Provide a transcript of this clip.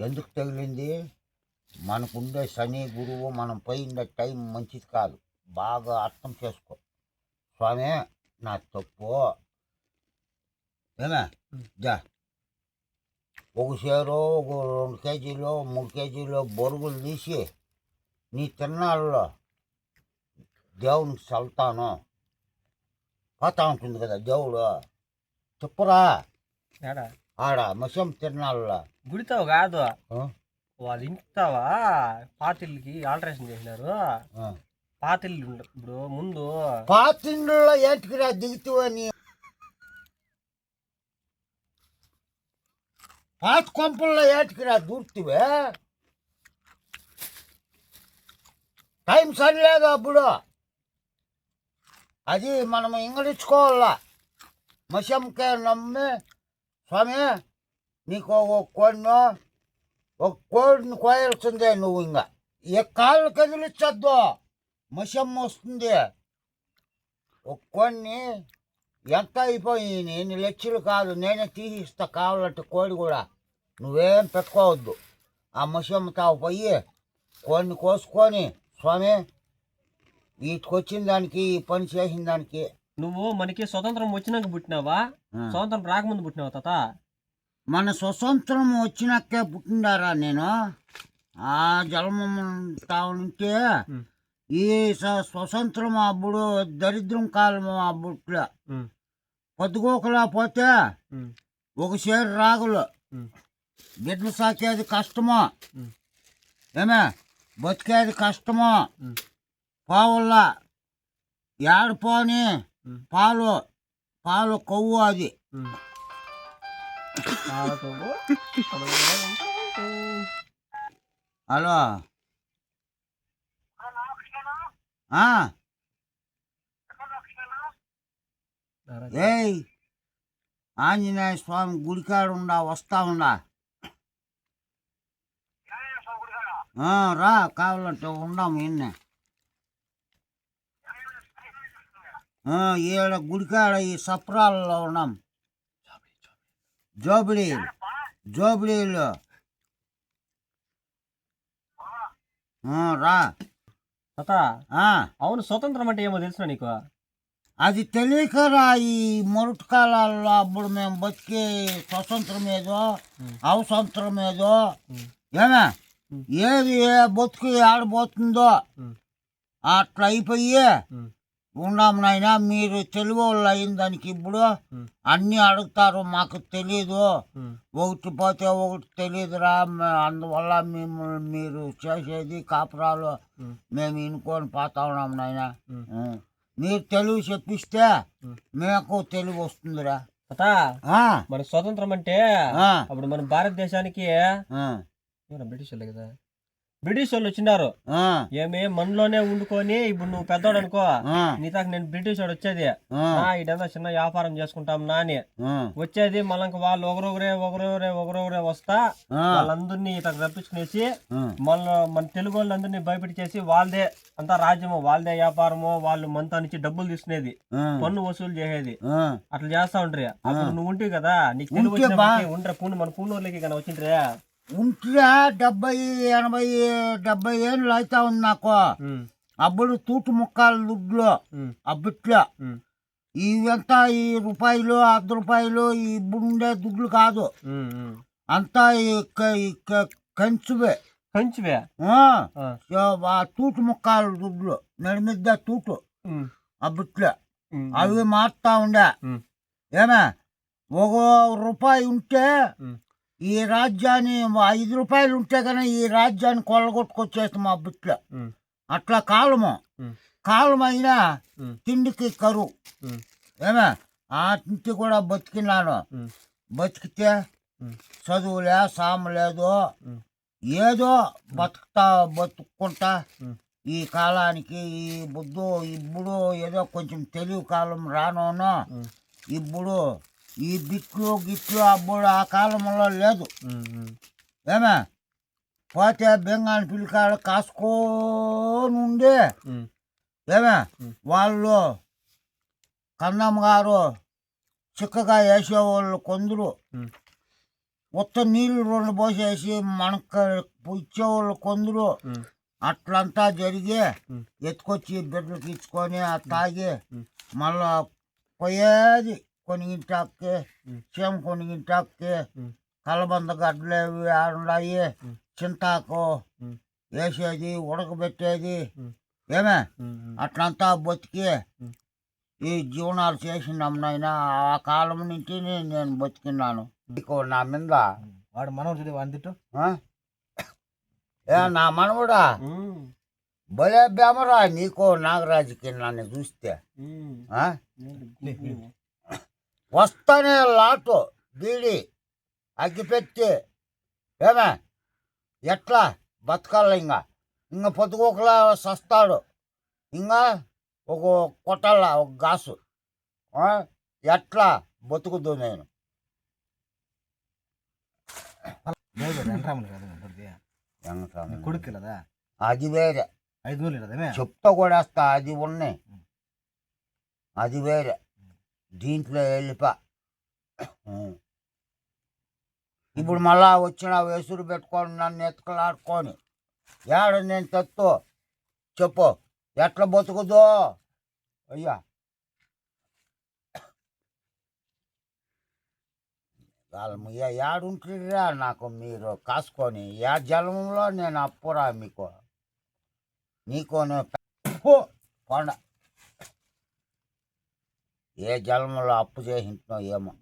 ఎందుకు తగిలింది? మనకుండే శని గురువు మనం పోయిన టైం మంచిది కాదు. బాగా అర్థం చేసుకో. స్వామి నా తప్పు. ఏమే? జా ఒక షేరు ఒక రెండు కేజీలు మూడు కేజీలు బొరుగులు తీసి నీ తిన్నాళ్ళలో దేవునికి చల్తాను పోతా ఉంటుంది కదా దేవుడు. చెప్పురా ఆడ మసం తిరణాల్లో గుడితావు కాదు? వాళ్ళు ఇంటావా పాతిళ్ళకి ఆల్టరేషన్ చేసినారు. పాతిళ్ళు ఇప్పుడు ముందు పాతిండ్లో ఏంటికిరా దిగుతావని పాత కొంపల్లో ఏటికిరా దూర్తివే? టైం సరిలేదు అప్పుడు? అది మనం ఇంగడించుకోవాలా మసంకే నమ్మి స్వామి నీకు ఒక కోడినో ఒక కోడిని కోయాల్సిందే నువ్వు ఇంకా ఏ కాళ్ళు కదిలించొద్దు మషమ్మ వస్తుంది ఒక కోడిని ఎంత అయిపోయి ఎన్ని లక్షలు కాదు నేనే తీసిస్తా కావాలంటే కోడి కూడా. నువ్వేం పెట్టుకోవద్దు. ఆ మషమ్మ తావు పోయి కోడిని కోసుకొని స్వామి వీటికి వచ్చిన దానికి ఈ పని చేసిన దానికి నువ్వు మనకి స్వతంత్రం వచ్చినాక పుట్టినావా? స్వతంత్రం రాకముందు పుట్టినావా తాత? మన స్వతంత్రం వచ్చినాకే పుట్టిండారా నేను? ఆ జన్మం తావుంటే ఉమ్. ఈ స్వతంత్రం అప్పుడు దరిద్రం కాలం ఉమ్, పొద్దుగోకలా పోతే ఒక రాగులు. బిడ్డలు సాకేది కష్టమో. ఏమే? బతికేది కష్టమో. పావుల్లా. ఏడపోని పాలు పాలు కొవ్వు అది హలో ఆ, ఏయ్ ఆంజనేయ స్వామి గుడికాడ ఉండా వస్తా ఉండా ఆ, రా కావాలంటే ఉందాము ఇన్నే ఆ, ఈడ గుడికాడ ఈ సప్రాలలో ఉన్నాం. జోబిడి జోబిడీలో రా. తాత అవును స్వతంత్రం అంటే ఏమో తెలుసునా నీకు? అది తెలియకరా ఈ మొరటి కాలాల్లో అప్పుడు మేము బతికి స్వతంత్రం ఏదో అవసంతరం ఏదో ఏమే. ఏది ఏ బతుకు ఆడబోతుందో అట్లా అయిపోయి ఉన్నాం నాయన మీరు తెలుగు వాళ్ళు అయిన దానికి ఇప్పుడు అన్నీ అడుగుతారు మాకు తెలియదు ఒకటి పోతే ఒకటి తెలియదురా అందువల్ల మేము మీరు చేసేది కాపురాలు మేము ఇనుకొని పోతా ఉన్నాం నాయన. మీరు తెలుగు చెప్పిస్తే ఉమ్. మీకు తెలుగు వస్తుందిరా. మన స్వతంత్రం అంటే అప్పుడు మన భారతదేశానికి బ్రిటిష్ కదా? బ్రిటిష్ వాళ్ళు వచ్చినారు. ఏమి మనలోనే వండుకొని ఇప్పుడు నువ్వు పెద్దోడు అనుకో. నీతాకు నేను బ్రిటిష్ వాడు వచ్చేది. ఇదంతా చిన్న వ్యాపారం చేసుకుంటాం నా అని. వచ్చేది మళ్ళీ వాళ్ళు ఒకరొకరే ఒకరొకరే ఒకరొకరే వస్తా. వాళ్ళందరినీ ఇతను రప్పించుకునేసి మన మన తెలుగు వాళ్ళందరినీ భయపెట్టించేసి వాళ్ళదే అంతా రాజ్యము వాళ్ళదే వ్యాపారము వాళ్ళు మనతో నుంచి డబ్బులు తీసుకునేది. పన్ను వసూలు చేసేది. అట్లా చేస్తా ఉండ్రి. అప్పుడు నువ్వు ఉంటివి కదా నీకు తెలుగు ఉంటే ఉండ్రే. పూను మన పూనూరులకి కానీ వచ్చిండ్రే. ఉంటిరా డెబ్బై ఎనభై డెబ్బై ఏళ్ళు అవుతా ఉంది నాకు. అప్పుడు తూటు ముక్కాలు దుడ్లు. అబ్బిట్లో. ఇవంతా ఈ రూపాయలు అర్ధ రూపాయలు ఈ ఇప్పుడు ఉండే దుడ్లు కాదు. అంతా కంచువే. కంచివే? తూటు ముక్కాలు దుడ్లు. నడిమిద్ద తూటు. అబ్బిట్లో. అవి మారుతా ఉండే. ఏమే? ఒక రూపాయి ఉంటే ఈ రాజ్యాన్ని ఐదు రూపాయలు ఉంటే కానీ ఈ రాజ్యాన్ని కొల్లగొట్టుకొచ్చేస్తాం ఆ బిట్లో అట్లా కాలము. ఉమ్, కాలం అయినా ఉమ్, తిండికి కరువు ఏమే? ఆ ఇంటి కూడా బతికినాను. బతికితే ఉమ్, చదువులే సాము లేదు ఏదో బతుకుతా బతుక్కుంటా. ఈ కాలానికి ఈ బుద్ధు ఇప్పుడు ఏదో కొంచెం తెలివి కాలం రానోను ఇప్పుడు ఈ బిట్లు గిట్లు అప్పుడు ఆ కాలంలో లేదు. ఏమే? పోతే బెంగాల్ పిల్లకాడు కాసుకొని ఉండి. ఏమే. వాళ్ళు కన్నమ్మ గారు చిక్కగా వేసేవాళ్ళు కొందరు. ఉత్త నీళ్ళు రెండు పోసేసి మనకు ఇచ్చేవాళ్ళు కొందరు. అట్లంతా జరిగి. ఎత్తుకొచ్చి బిడ్డలకి ఇచ్చుకొని ఆ తాగి. మళ్ళా పోయేది. కొనిగింటాకి ఉమ్. చేమ కొనిగింటాకి ఉమ్. కలబంద గడ్డలు అవి ఆడున్నాయి. చింతాకు. వేసేది ఉడకబెట్టేది. ఏమే. అట్లంతా బతికి. ఈ జీవనాలు చేసినాం నాయన ఆ కాలం నుంచి నేను బతికినాను నీకు నా మీద వాడు మనవడు ఆ? ఏ నా మనవడా భలే బేమరా నీకో నాగరాజుకి నన్ను చూస్తే? వస్తానే లాటు బీడి అగ్గిపెట్టి. ఏమే? ఎట్లా బతకాల ఇంకా ఇంకా పొద్దుకోకలా సస్తాడు. ఇంకా ఒక కొట్టాల ఒక గాసు? ఎట్లా బతుకుదు నేను? కొడుకు అది వేరే. ఐదు చెప్తా కొడేస్తా అది ఉన్నాయి. అది వేరే. దీంట్లో వెళ్ళిపా. ఇప్పుడు మళ్ళా వచ్చిన వెసురు పెట్టుకొని నన్ను ఎత్తుకలాడుకొని ఏడ నేను తెత్తు? చెప్పు. ఎట్లా బతుకుదో అయ్యా. వాళ్ళు ఏడుంటారా నాకు మీరు కాసుకొని. ఏ జలంలో నేను అప్పురా మీకు? నీకు కొండ. ఏ జన్మలో అప్పు చేసింటున్నావు ఏమో.